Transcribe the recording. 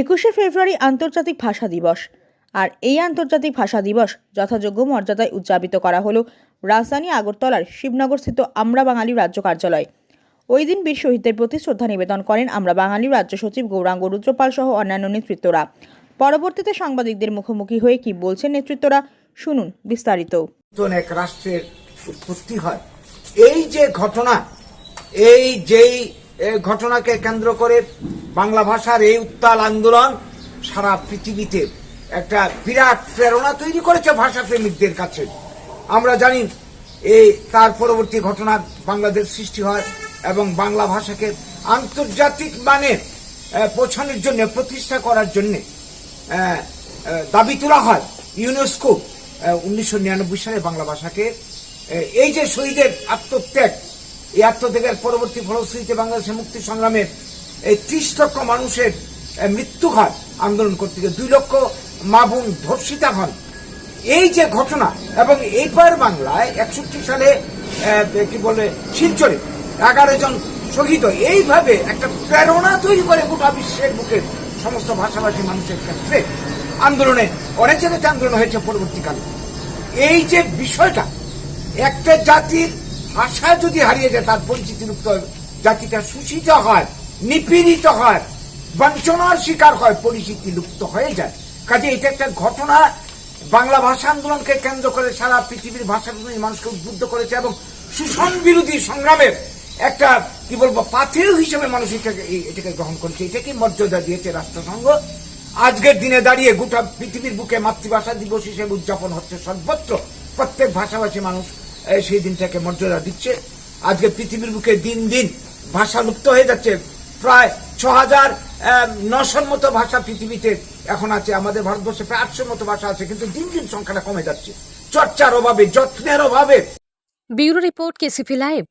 একুশে ফেব্রুয়ারি আন্তর্জাতিক ভাষা দিবস। আর এই আন্তর্জাতিক ভাষা দিবস যথাযোগ্য মর্যাদায় উদযাপিত করা হলো রাজধানী আগরতলার শিবনগরস্থিত আমরা বাঙালি রাজ্য কার্যালয়। ওই দিন বীর শহীদদের প্রতি শ্রদ্ধা নিবেদন করেন আমরা বাঙালি রাজ্য সচিব গৌরাঙ্গ রুদ্রপাল সহ অন্যান্য নেতৃত্বরা। পরবর্তীতে সাংবাদিকদের মুখোমুখি হয়ে কি বলছেন নেতৃত্বরা, শুনুন বিস্তারিত। এক রাষ্ট্রের উৎপত্তি হয়। এই যে ঘটনা, এই যেই ঘটনাকে কেন্দ্র করে বাংলা ভাষার এই উত্তাল আন্দোলন সারা পৃথিবীতে একটা বিরাট প্রেরণা তৈরি করেছে ভাষা প্রেমিকদের কাছে। আমরা জানি এই তার পরবর্তী ঘটনা বাংলাদেশ সৃষ্টি হয় এবং বাংলা ভাষাকে আন্তর্জাতিক মানে পৌঁছানোর জন্য, প্রতিষ্ঠা করার জন্য দাবি তোলা হয়। ইউনেস্কো উনিশশো নিরানব্বই সালে বাংলা ভাষাকে এই যে শহীদের আত্মত্যাগ, এই আত্মত্যাগের পরবর্তী ফলশ্রুতিতে বাংলাদেশের মুক্তি সংগ্রামে এই ত্রিশ লক্ষ মানুষের মৃত্যু হয় আন্দোলন করতে গিয়ে দুই লক্ষ মা বোন ধর্ষিতা হন। এই যে ঘটনা, এবং এইবার বাংলায় একষট্টি সালে কি বলে, শিলচরে এগারো জন শহীদ। এইভাবে একটা প্রেরণা তৈরি করে গোটা বিশ্বের বুকে সমস্ত ভাষাভাষী মানুষের ক্ষেত্রে আন্দোলনে অনেক জায়গাতে আন্দোলন হয়েছে পরবর্তীকালে। এই যে বিষয়টা, একটা জাতির ভাষা যদি হারিয়ে যায়, তার পরিচিতি হয় জাতিটা শোষিত হয়। নিপীড়িত হয়, বঞ্চনার শিকার হয়, পরিচিতি লুপ্ত হয়ে যায়। কাজে এটা একটা ঘটনা। বাংলা ভাষা আন্দোলনকে কেন্দ্র করে সারা পৃথিবীর ভাষা মানুষকে উদ্বুদ্ধ করেছে এবং শোষণ বিরোধী সংগ্রামের একটা, কি বলব, পাথেয় হিসেবে মানুষ এটাকে গ্রহণ করেছে। এটাকে মর্যাদা দিয়েছে রাষ্ট্রসংঘ। আজকের দিনে দাঁড়িয়ে গোটা পৃথিবীর বুকে মাতৃভাষা দিবস হিসেবে উদযাপন হচ্ছে সর্বত্র। প্রত্যেক ভাষাভাষী মানুষ সেই দিনটাকে মর্যাদা দিচ্ছে। আজকে পৃথিবীর বুকে দিন দিন ভাষা লুপ্ত হয়ে যাচ্ছে। প্রায় ছ হাজার নশোর মতো ভাষা পৃথিবীতে এখন আছে। আমাদের ভারতবর্ষে প্রায় আটশোর মতো ভাষা আছে, কিন্তু দিন দিন সংখ্যাটা কমে যাচ্ছে। চর্চার অভাবে, যত্নের অভাবে। Bureau report, KCP live.